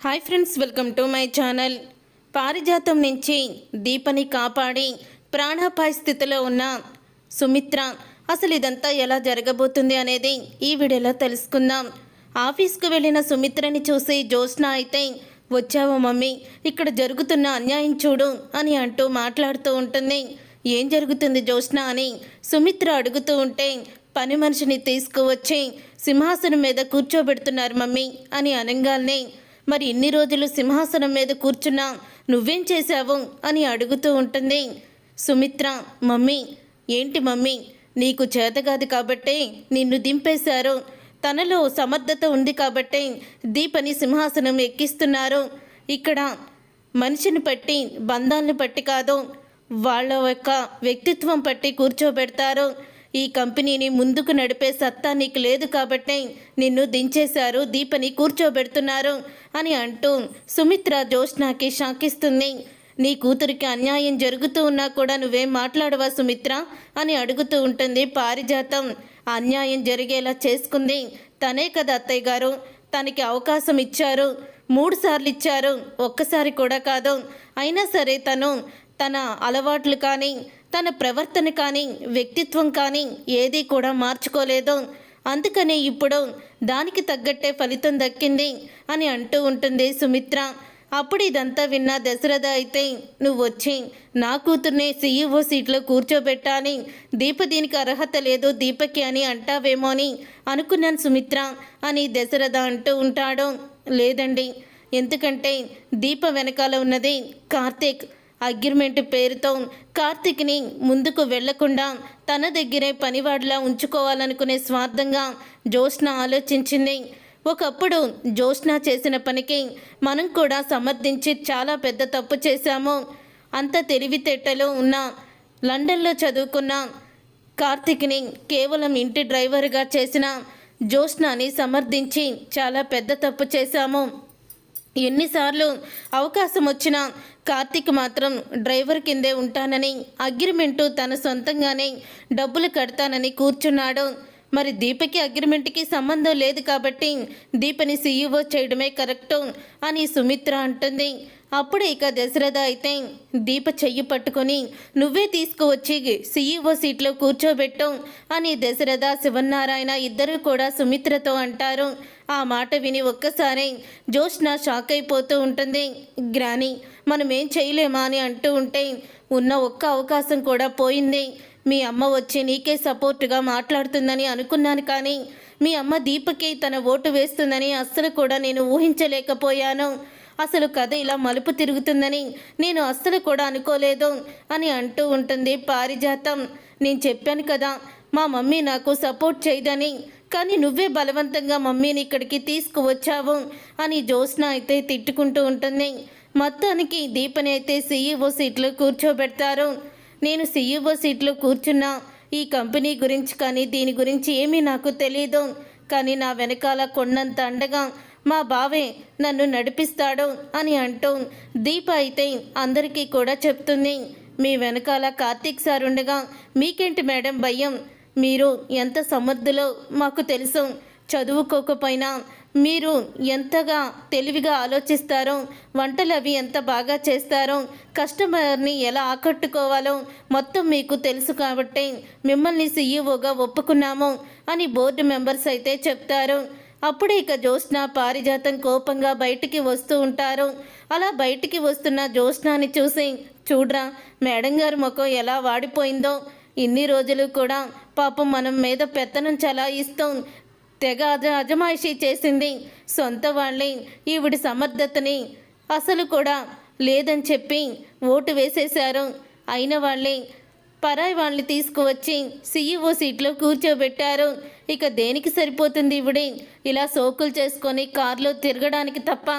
Hi friends welcome to my channel Parijatham నుంచి దీపని కాపాడి ప్రాణాపాయ స్థితిలో ఉన్న సుమిత్ర అసలు ఇదంతా ఎలా జరగబోతుంది అనేది ఈ వీడియోలో తెలుసుకుందాం. ఆఫీస్కు వెళ్ళిన సుమిత్రని చూసి జ్యోత్స్న అయితే వచ్చావు మమ్మీ ఇక్కడ జరుగుతున్న అన్యాయం చూడు అని అంటూ మాట్లాడుతూ ఉంటుంది. ఏం జరుగుతుంది జ్యోత్స్న అని సుమిత్ర అడుగుతూ ఉంటే పని మనిషిని తీసుకువచ్చి సింహాసనం మీద కూర్చోబెడుతున్నారు మమ్మీ అని అనగానే మరి ఇన్ని రోజులు సింహాసనం మీద కూర్చున్నా నువ్వేం చేశావు అని అడుగుతూ ఉంటుంది. సుమిత్ర మమ్మీ ఏంటి మమ్మీ? నీకు చేత కాదు కాబట్టే నిన్ను దింపేశారు. తనలో సమర్థత ఉంది కాబట్టే దీపని సింహాసనం ఎక్కిస్తున్నారు. ఇక్కడ మనిషిని పట్టి బంధాలను పట్టి కాదు వాళ్ళ యొక్క వ్యక్తిత్వం పట్టి కూర్చోబెడతారు. ఈ కంపెనీని ముందుకు నడిపే సత్తా నీకు లేదు కాబట్టి నిన్ను దించేశారు దీపని కూర్చోబెడుతున్నారు అని అంటూ సుమిత్ర జోష్నాకి షాకిస్తుంది. నీ కూతురికి అన్యాయం జరుగుతూ ఉన్నా కూడా నువ్వేం మాట్లాడవా సుమిత్ర? అని అడుగుతూ ఉంటుంది పారిజాతం. అన్యాయం జరిగేలా చేసుకుంది. తనే కదా అత్తయ్య గారు. తనకి అవకాశం ఇచ్చారు. మూడు సార్లు ఇచ్చారు. ఒక్కసారి కూడా కాదు. అయినా సరే తను తన అలవాట్లు కానీ తన ప్రవర్తన కానీ వ్యక్తిత్వం కానీ ఏదీ కూడా మార్చుకోలేదు. అందుకనే ఇప్పుడు దానికి తగ్గట్టే ఫలితం దక్కింది అని అంటూ ఉంటుంది సుమిత్ర. అప్పుడు ఇదంతా విన్న దశరథ అయితే నువ్వు వచ్చి నా కూతుర్నే సీఈఓ సీట్లో కూర్చోబెట్టాని దీప దీనికి అర్హత లేదు దీపకి అని అంటావేమో అని అనుకున్నాను సుమిత్ర అని దశరథ అంటూ ఉంటాడు. లేదండి. ఎందుకంటే దీప వెనకాల ఉన్నది కార్తీక్. అగ్రిమెంట్ పేరుతో కార్తిక్ని ముందుకు వెళ్ళకుండా తన దగ్గరే పనివాడిలా ఉంచుకోవాలనుకునే స్వార్థంగా జ్యోత్స్న ఆలోచించింది. ఒకప్పుడు జ్యోత్స్న చేసిన పనికి మనం కూడా సమర్థించి చాలా పెద్ద తప్పు చేశాము. అంత తెలివితేటలు ఉన్న లండన్లో చదువుకున్న కార్తిక్ని కేవలం ఇంటి డ్రైవర్గా చేసిన జ్యోత్స్నాని సమర్థించి చాలా పెద్ద తప్పు చేశాము. ఎన్నిసార్లు అవకాశం వచ్చినా కార్తిక్ మాత్రం డ్రైవర్ కిందే ఉంటానని అగ్రిమెంటు తన సొంతంగానే డబ్బులు కడతానని కూర్చున్నాడు. మరి దీపకి అగ్రిమెంట్కి సంబంధం లేదు కాబట్టి దీపని సీఈఓ చేయడమే కరెక్టు అని సుమిత్ర అంటుంది. అప్పుడు ఇక దశరథ అయితే దీప చెయ్యి పట్టుకొని నువ్వే తీసుకువచ్చి సీఈఓ సీట్లో కూర్చోబెట్టు అని దశరథ శివనారాయణ ఇద్దరు కూడా సుమిత్రతో అంటారు. ఆ మాట విని ఒక్కసారి జోష్న షాక్ అయిపోతూ ఉంటుంది. గ్రాని మనం ఏం చేయలేమా అని అంటూ ఉంటే ఉన్న ఒక్క అవకాశం కూడా పోయింది. మీ అమ్మ వచ్చి నీకే సపోర్టుగా మాట్లాడుతుందని అనుకున్నాను కానీ మీ అమ్మ దీపకి తన ఓటు వేస్తుందని అస్సలు కూడా నేను ఊహించలేకపోయాను. అసలు కథ ఇలా మలుపు తిరుగుతుందని నేను అస్సలు కూడా అనుకోలేదు అని అంటూ ఉంటుంది పారిజాతం. నేను చెప్పాను కదా మా మమ్మీ నాకు సపోర్ట్ చేయదని కానీ నువ్వే బలవంతంగా మమ్మీని ఇక్కడికి తీసుకువచ్చావు అని జ్యోత్స్న అయితే తిట్టుకుంటూ ఉంటుంది. మొత్తానికి దీపని అయితే సీఈఓ సీట్లో కూర్చోబెడతారు. నేను సీఈఓ సీట్లో కూర్చున్నా ఈ కంపెనీ గురించి కానీ దీని గురించి ఏమీ నాకు తెలియదు కానీ నా వెనకాల కొండంత అండగా మా బావే నన్ను నడిపిస్తాడు అని అంటూ దీప అయితే అందరికీ కూడా చెప్తుంది. మీ వెనకాల కార్తీక్ సార్ ఉండగా మీకేంటి మేడం భయం? మీరు ఎంత సమర్థులో మాకు తెలుసు. చదువుకోకపోయినా మీరు ఎంతగా తెలివిగా ఆలోచిస్తారో వంటలు అవి ఎంత బాగా చేస్తారో కస్టమర్ని ఎలా ఆకట్టుకోవాలో మొత్తం మీకు తెలుసు కాబట్టి మిమ్మల్ని సీఈఓగా ఒప్పుకున్నాము అని బోర్డు మెంబర్స్ అయితే చెప్తారు. అప్పుడే ఇక జ్యోత్స్న పారిజాతం కోపంగా బయటికి వస్తూ ఉంటారు. అలా బయటికి వస్తున్న జ్యోత్స్నాని చూసి చూడ్రా మేడం గారి ముఖం ఎలా వాడిపోయిందో. ఇన్ని రోజులు కూడా పాపం మనం మీద పెత్తనం చలాయిస్తాం తెగ అజ అజమాయిషీ చేసింది. సొంత వాళ్ళే ఈవిడి సమర్థతని అసలు కూడా లేదని చెప్పి ఓటు వేసేశారు. అయిన వాళ్ళే పరాయి వాళ్ళని తీసుకువచ్చి సీఈఓ సీట్లో కూర్చోబెట్టారు. ఇక దేనికి సరిపోతుంది ఇవిడి? ఇలా సోకులు చేసుకొని కారులో తిరగడానికి తప్ప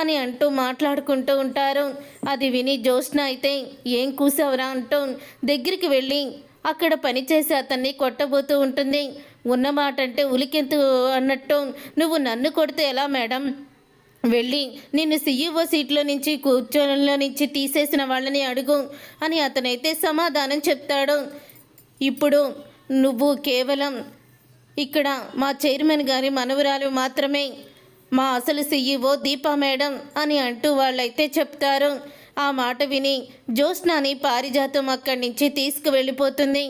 అని అంటూ మాట్లాడుకుంటూ ఉంటారు. అది విని జ్యోత్స్న అయితే ఏం కూసావురా? అంటూ దగ్గరికి వెళ్ళి అక్కడ పనిచేసే అతన్ని కొట్టబోతూ ఉంటుంది. ఉన్న మాట అంటే ఉలికెంతు అన్నట్టు నువ్వు నన్ను కొడితే ఎలా మేడం? వెళ్ళి నిన్ను సీఈఓ సీట్లో నుంచి కూర్చోలో నుంచి తీసేసిన వాళ్ళని అడుగు అని అతనైతే సమాధానం చెప్తాడు. ఇప్పుడు నువ్వు కేవలం ఇక్కడ మా చైర్మన్ గారి మనవరాలు మాత్రమే మా అసలు సీఈఓ దీపా మేడం అని అంటూ వాళ్ళైతే చెప్తారు. ఆ మాట విని జ్యోత్స్నాని పారిజాతం అక్కడి నుంచి తీసుకువెళ్ళిపోతుంది.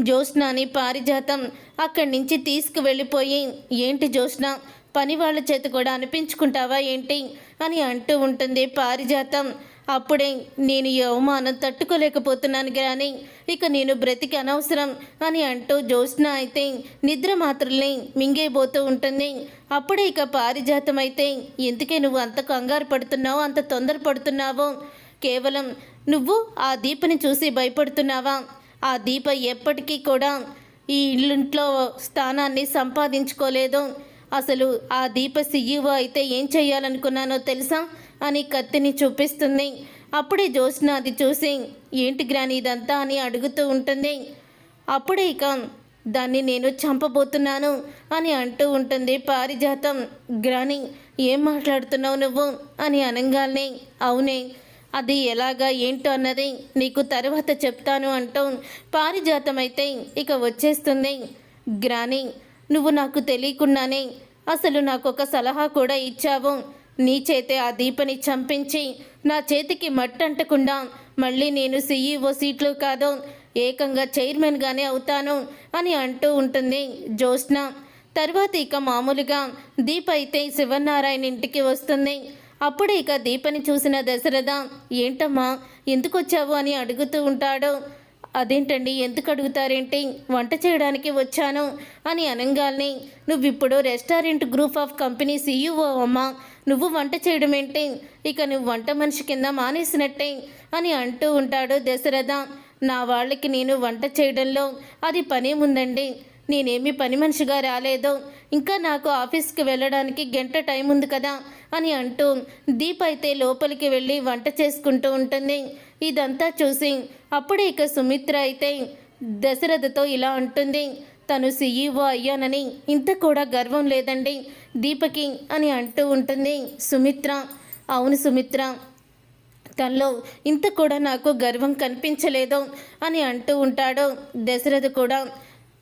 జ్యోత్స్నాని పారిజాతం అక్కడి నుంచి తీసుకువెళ్ళిపోయి ఏంటి జ్యోత్స్న పని వాళ్ళ చేత కూడా అనిపించుకుంటావా ఏంటి? అని అంటూ ఉంటుంది పారిజాతం. అప్పుడే నేను ఈ అవమానం తట్టుకోలేకపోతున్నాను కానీ ఇక నేను బ్రతికి అనవసరం అని అంటూ జ్యోత్స్న అయితే నిద్ర మాత్రల్ని మింగేయబోతూ ఉంటుంది. అప్పుడే ఇక పారిజాతం అయితే ఎందుకే నువ్వు అంత కంగారు పడుతున్నావు అంత తొందర పడుతున్నావో కేవలం నువ్వు ఆ దీపని చూసి భయపడుతున్నావా? ఆ దీప ఎప్పటికీ కూడా ఈ ఇల్లుంట్లో స్థానాన్ని సంపాదించుకోలేదు. అసలు ఆ దీప సీఈఓ అయితే ఏం చేయాలనుకున్నానో తెలుసా? అని కత్తిని చూపిస్తుంది. అప్పుడే జ్యోత్స్న అది చూసి ఏంటి గ్రాని ఇదంతా? అని అడుగుతూ ఉంటుంది. అప్పుడే ఇక దాన్ని నేను చంపబోతున్నాను అని అంటూ ఉంటుంది పారిజాతం. గ్రాని ఏం మాట్లాడుతున్నావు నువ్వు? అని అనగానే అవునే అది ఎలాగా ఏంటో అన్నది నీకు తర్వాత చెప్తాను అంటూ పారిజాతం అయితే ఇక వచ్చేస్తుంది. గ్రాని నువ్వు నాకు తెలియకుండానే అసలు నాకు ఒక సలహా కూడా ఇచ్చావు. నీ చేతే ఆ దీపని చంపించి నా చేతికి మట్టంటకుండా మళ్ళీ నేను సీఈఓ సీట్లు కాదు ఏకంగా చైర్మన్గానే అవుతాను అని అంటూ ఉంటుంది జ్యోత్స్న. తర్వాత ఇక మామూలుగా దీప అయితే శివనారాయణ ఇంటికి వస్తుంది. అప్పుడు ఇక దీపని చూసిన దశరథ ఏంటమ్మా ఎందుకు వచ్చావు అని అడుగుతూ ఉంటాడు. అదేంటండి? ఎందుకు అడుగుతారేంటి? వంట చేయడానికి వచ్చాను అని అనగానే నువ్వు ఇప్పుడు restaurant group of company CEO అమ్మా. నువ్వు వంట చేయడం ఏంటి ఇక నువ్వు వంట మనిషి కింద మానేసినట్టే అని అంటూ ఉంటాడు దశరథ. నా వాళ్ళకి నేను వంట చేయడంలో అది పనేముందండి నేనేమి పని మనిషిగా రాలేదు. ఇంకా నాకు ఆఫీస్కి వెళ్ళడానికి గంట టైం ఉంది కదా అని అంటూ దీప్ అయితే లోపలికి వెళ్ళి వంట చేసుకుంటూ ఉంటుంది. ఇదంతా చూసి అప్పుడే ఇక సుమిత్ర అయితే దశరథతో ఇలా అంటుంది. తను సీఈఓ అయ్యానని ఇంత కూడా గర్వం లేదండి దీపకి అని అంటూ ఉంటుంది సుమిత్ర. అవును సుమిత్ర తనలో ఇంత కూడా నాకు గర్వం కనిపించలేదు అని అంటూ ఉంటాడు దశరథ కూడా.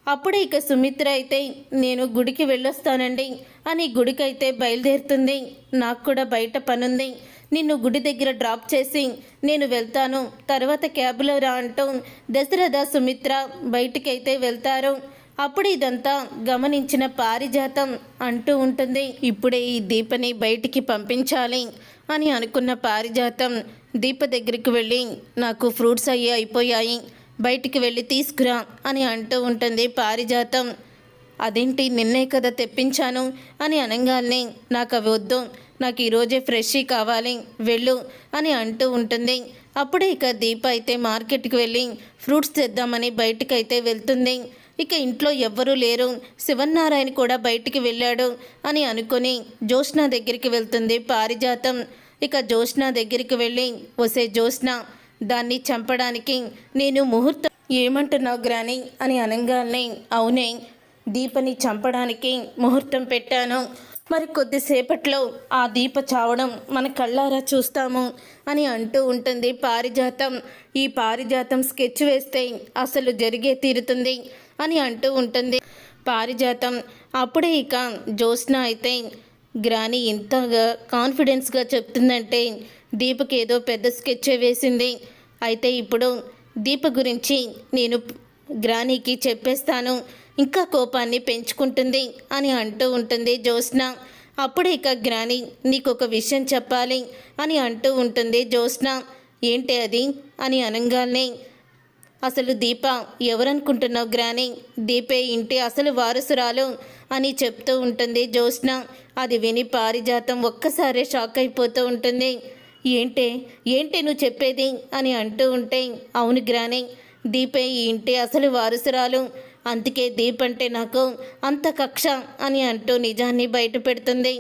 అప్పుడే ఇక సుమిత్ర అయితే నేను గుడికి వెళ్ళొస్తానండి అని గుడికైతే బయలుదేరుతుంది. నాకు కూడా బయట పనుంది. నిన్ను గుడి దగ్గర డ్రాప్ చేసి నేను వెళ్తాను. తర్వాత క్యాబ్లో రా అంటూ దశరథ సుమిత్ర బయటికైతే వెళ్తారు. అప్పుడు ఇదంతా గమనించిన పారిజాతం అంటూ ఉంటుంది. ఇప్పుడే ఈ దీపని బయటికి పంపించాలి అని అనుకున్న పారిజాతం దీప దగ్గరికి వెళ్ళి నాకు ఫ్రూట్స్ అయ్యి అయిపోయాయి. బయటికి వెళ్ళి తీసుకురా అని అంటూ ఉంటుంది పారిజాతం. అదేంటి నిన్నే కదా తెప్పించాను అని అనగానే నాకు అవి వద్దు. నాకు ఈరోజే ఫ్రెష్ కావాలి వెళ్ళు అని అంటూ ఉంటుంది. అప్పుడే ఇక దీప అయితే మార్కెట్కి వెళ్ళి ఫ్రూట్స్ తెద్దామని బయటకైతే వెళ్తుంది. ఇక ఇంట్లో ఎవ్వరూ లేరు. శివన్నారాయణ కూడా బయటికి వెళ్ళాడు అని అనుకుని జ్యోత్స్న దగ్గరికి వెళ్తుంది పారిజాతం. ఇక జ్యోత్స్న దగ్గరికి వెళ్ళి వసే జ్యోత్స్న దాన్ని చంపడానికి నేను ముహూర్తం ఏమంటున్నావు గ్రాని? అని అనగానే అవునే దీపని చంపడానికి ముహూర్తం పెట్టాను. మరి కొద్దిసేపట్లో ఆ దీప చావడం మన కళ్ళారా చూస్తాము అని అంటూ ఉంటుంది పారిజాతం. ఈ పారిజాతం స్కెచ్ వేస్తే అసలు జరిగే తీరుతుంది అని అంటూ ఉంటుంది పారిజాతం. అప్పుడే ఇక జ్యోత్స్న అయితే గ్రాని ఇంతగా కాన్ఫిడెన్స్గా చెప్తుందంటే దీపకి ఏదో పెద్ద స్కెచ్ వేసింది. అయితే ఇప్పుడు దీప గురించి నేను గ్రానీకి చెప్పేస్తాను. ఇంకా కోపాన్ని పెంచుకుంటుంది అని అంటూ ఉంటుంది జ్యోత్స్న. అప్పుడే ఇక గ్రాని నీకు ఒక విషయం చెప్పాలి అని అంటూ ఉంటుంది జ్యోత్స్న. ఏంటి అది? అని అనగానే. అసలు దీప ఎవరనుకుంటున్నావు గ్రాని? దీపే ఇంటి అసలు వారసురాలు అని చెప్తూ ఉంటుంది జ్యోత్స్న. అది విని పారిజాతం ఒక్కసారే షాక్ అయిపోతూ ఉంటుంది. ఏంటే? ఏంటి నువ్వు చెప్పేది? అని అంటూ ఉంటే అవును గ్రాని. దీపే ఈ ఇంటి అసలు వారసురాలు. అందుకే దీప్ అంటే నాకు అంత కక్ష అని అంటూ నిజాన్ని బయట పెడుతుంది.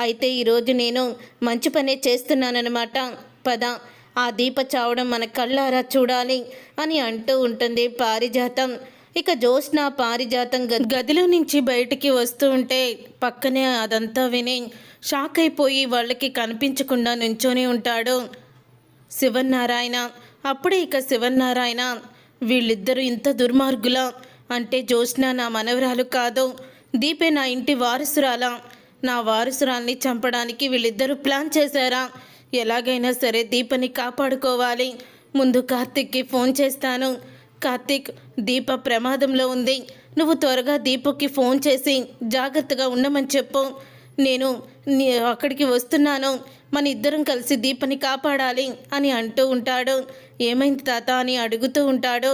అయితే ఈరోజు నేను మంచి పనే చేస్తున్నానన్నమాట. పద ఆ దీప చావడం మన కళ్ళారా చూడాలి అని అంటూ ఉంటుంది పారిజాతం. ఇక జోష్న పారిజాతం గదిలో నుంచి బయటికి వస్తూ ఉంటే పక్కనే అదంతా విని షాక్ అయిపోయి వాళ్ళకి కనిపించకుండా నుంచొని ఉంటాడు శివన్నారాయణ. అప్పుడే ఇక శివన్నారాయణ వీళ్ళిద్దరూ ఇంత దుర్మార్గులా? అంటే జ్యోత్స్న నా మనవరాలు కాదు. దీపే నా ఇంటి వారసురాలా? నా వారసురాల్ని చంపడానికి వీళ్ళిద్దరూ ప్లాన్ చేశారా? ఎలాగైనా సరే దీపని కాపాడుకోవాలి. ముందు కార్తిక్కి ఫోన్ చేస్తాను. కార్తిక్ దీప ప్రమాదంలో ఉంది. నువ్వు త్వరగా దీపక్కి ఫోన్ చేసి జాగ్రత్తగా ఉండమని చెప్పు. నేను అక్కడికి వస్తున్నాను. మన ఇద్దరం కలిసి దీపని కాపాడాలి అని అంటూ ఉంటాడు. ఏమైంది తాత అని అడుగుతూ ఉంటాడు.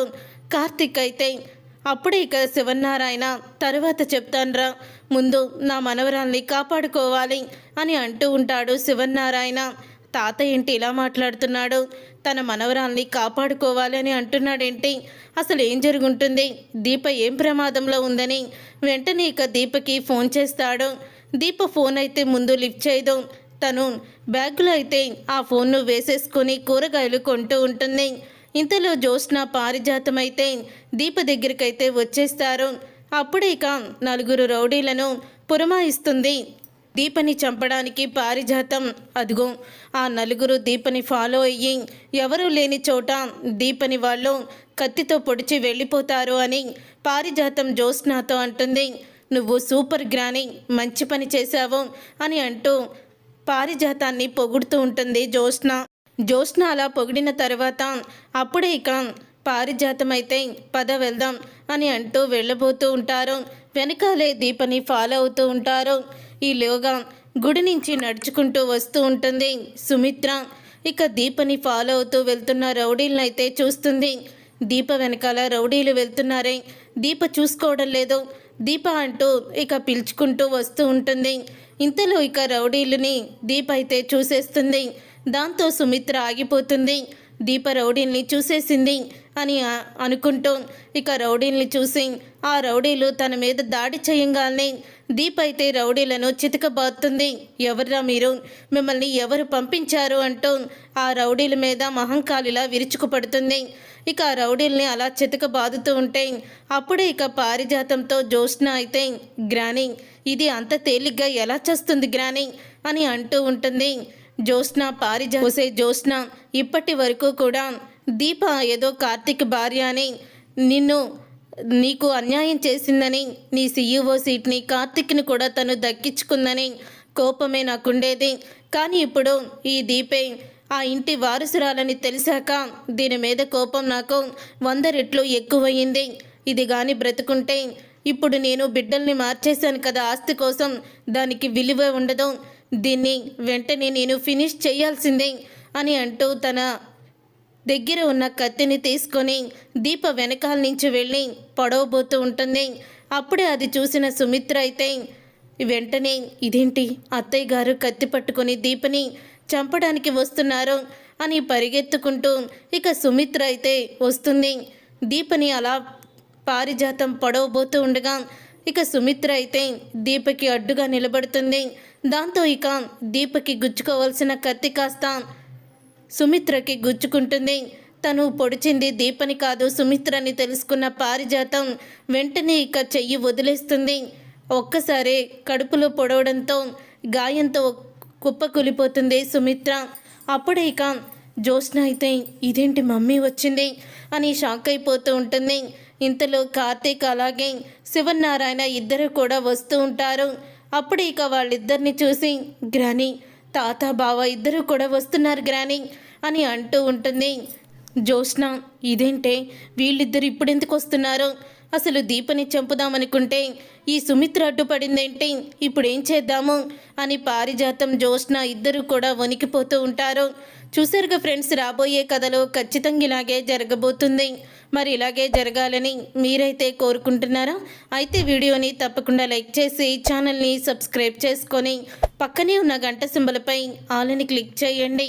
కార్తిక్ అయితే అప్పుడే ఇక శివనారాయణ తర్వాత చెప్తాన్రా. ముందు నా మనవరాల్ని కాపాడుకోవాలి అని అంటూ ఉంటాడు శివనారాయణ తాత ఏంటి ఇలా మాట్లాడుతున్నాడు? తన మనవరాల్ని కాపాడుకోవాలి అని అంటున్నాడేంటి? అసలు ఏం జరుగుంటుంది? దీప ఏం ప్రమాదంలో ఉందని వెంటనే ఇక దీపకి ఫోన్ చేస్తాడు. దీప ఫోన్ అయితే ముందు లిఫ్ట్ చేయదు. తను బ్యాగులో అయితే ఆ ఫోన్ను వేసేసుకొని కూరగాయలు కొంటూ ఉంటుంది. ఇంతలో జ్యోత్స్న పారిజాతం అయితే దీప దగ్గరికైతే వచ్చేస్తారు. అప్పుడే ఇక నలుగురు రౌడీలను పురమాయిస్తుంది. దీపని చంపడానికి పారిజాతం. అదిగో ఆ నలుగురు దీపని ఫాలో అయ్యి ఎవరూ లేని చోట దీపని వాళ్ళు కత్తితో పొడిచి వెళ్ళిపోతారు అని పారిజాతం జ్యోత్స్నాతో అంటుంది. నువ్వు సూపర్ గ్రాని మంచి పని చేశావు అని అంటూ పారిజాతాన్ని పొగుడుతూ ఉంటుంది జ్యోత్స్న. జ్యోత్స్న అలా పొగిడిన తర్వాత అప్పుడే ఇక పారిజాతం అయితే పద వెళ్దాం అని అంటూ వెళ్ళబోతూ ఉంటారు. వెనకాలే దీపని ఫాలో అవుతూ ఉంటారు. ఈలోగా గుడి నుంచి నడుచుకుంటూ వస్తూ ఉంటుంది సుమిత్ర. ఇక దీపని ఫాలో అవుతూ వెళ్తున్న రౌడీలను అయితే చూస్తుంది. దీప వెనకాల రౌడీలు వెళ్తున్నారే. దీప చూసుకోవడం లేదు. దీప అంటూ ఇక పిలుచుకుంటూ వస్తూ ఉంటుంది. ఇంతలో ఇక రౌడీలని దీప అయితే చూసేస్తుంది. దాంతో సుమిత్ర ఆగిపోతుంది. దీప రౌడీల్ని చూసేసింది అని అనుకుంటూ ఇక రౌడీల్ని చూసి ఆ రౌడీలు తన మీద దాడి చేయంగానే దీప అయితే రౌడీలను చితకబాతుంది ఎవర్రా మీరు? మిమ్మల్ని ఎవరు పంపించారు అంటూ ఆ రౌడీల మీద మహంకాళిలా విరుచుకుపడుతుంది. ఇక ఆ రౌడీల్ని అలా చితక బాదుతూ ఉంటే అప్పుడే ఇక పారిజాతంతో జ్యోత్స్న అయితే గ్రాని ఇది అంత తేలిగ్గా ఎలా చేస్తుంది గ్రాని? అని అంటూ ఉంటుంది. జ్యోత్స్న పారిజా పోసే జ్యోత్స్న ఇప్పటి వరకు కూడా దీప ఏదో కార్తీక్ భార్య అని నిన్ను నీకు అన్యాయం చేసిందని నీ సీఈఓ సీట్ని కార్తిక్ని కూడా తను దక్కించుకుందని కోపమే నాకుండేది. కానీ ఇప్పుడు ఈ దీపే ఆ ఇంటి వారసురాలని తెలిసాక దీని మీద కోపం నాకు వంద రెట్లు ఎక్కువయ్యింది. ఇది కానీ బ్రతుకుంటే ఇప్పుడు నేను బిడ్డల్ని మార్చేశాను కదా ఆస్తి కోసం. దానికి విలువ ఉండదు. దీన్ని వెంటనే నేను ఫినిష్ చేయాల్సిందే అని అంటూ తన దగ్గర ఉన్న కత్తిని తీసుకొని దీప వెనకాల నుంచి వెళ్ళి పొడవబోతూ ఉంటుంది. అప్పుడే అది చూసిన సుమిత్ర అయితే వెంటనే ఇదేంటి? అత్తయ్య గారు కత్తి పట్టుకొని దీపని చంపడానికి వస్తున్నారు అని పరిగెత్తుకుంటూ ఇక సుమిత్ర అయితే వస్తుంది. దీపని అలా పారిజాతం పొడవబోతూ ఉండగా ఇక సుమిత్ర అయితే దీపకి అడ్డుగా నిలబడుతుంది. దాంతో ఇక దీపకి గుచ్చుకోవాల్సిన కత్తి కాస్త సుమిత్రకి గుచ్చుకుంటుంది. తను పొడిచింది దీపని కాదు సుమిత్రని తెలుసుకున్న పారిజాతం వెంటనే ఇక చెయ్యి వదిలేస్తుంది. ఒక్కసారి కడుపులో పొడవడంతో గాయంతో కుప్పకూలిపోతుంది సుమిత్ర. అప్పుడే ఇక జ్యోత్స్న అయితే ఇదేంటి మమ్మీ వచ్చింది అని షాక్ అయిపోతూ ఉంటుంది. ఇంతలో కార్తీక్ అలాగే శివనారాయణ ఇద్దరు కూడా వస్తూ ఉంటారు. అప్పుడు ఇక వాళ్ళిద్దరిని చూసి గ్రాని తాత బావ ఇద్దరు కూడా వస్తున్నారు గ్రాని. అని అంటూ ఉంటుంది. జ్యోత్స్న ఇదేంటే? వీళ్ళిద్దరు ఇప్పుడెందుకు వస్తున్నారు? అసలు దీపని చంపుదామనుకుంటే ఈ సుమిత్ర అడ్డుపడిందేంటి? ఇప్పుడు ఏం చేద్దాము? అని పారిజాతం జ్యోత్స్న ఇద్దరు కూడా వణికిపోతూ ఉంటారు. చూసారుగా ఫ్రెండ్స్ రాబోయే కథలో ఖచ్చితంగా ఇలాగే జరగబోతుంది. మరి ఇలాగే జరగాలని మీరైతే కోరుకుంటున్నారా? అయితే వీడియోని తప్పకుండా లైక్ చేసి ఛానల్ని సబ్స్క్రైబ్ చేసుకొని పక్కనే ఉన్న గంట సింబలపై ఆలని క్లిక్ చేయండి.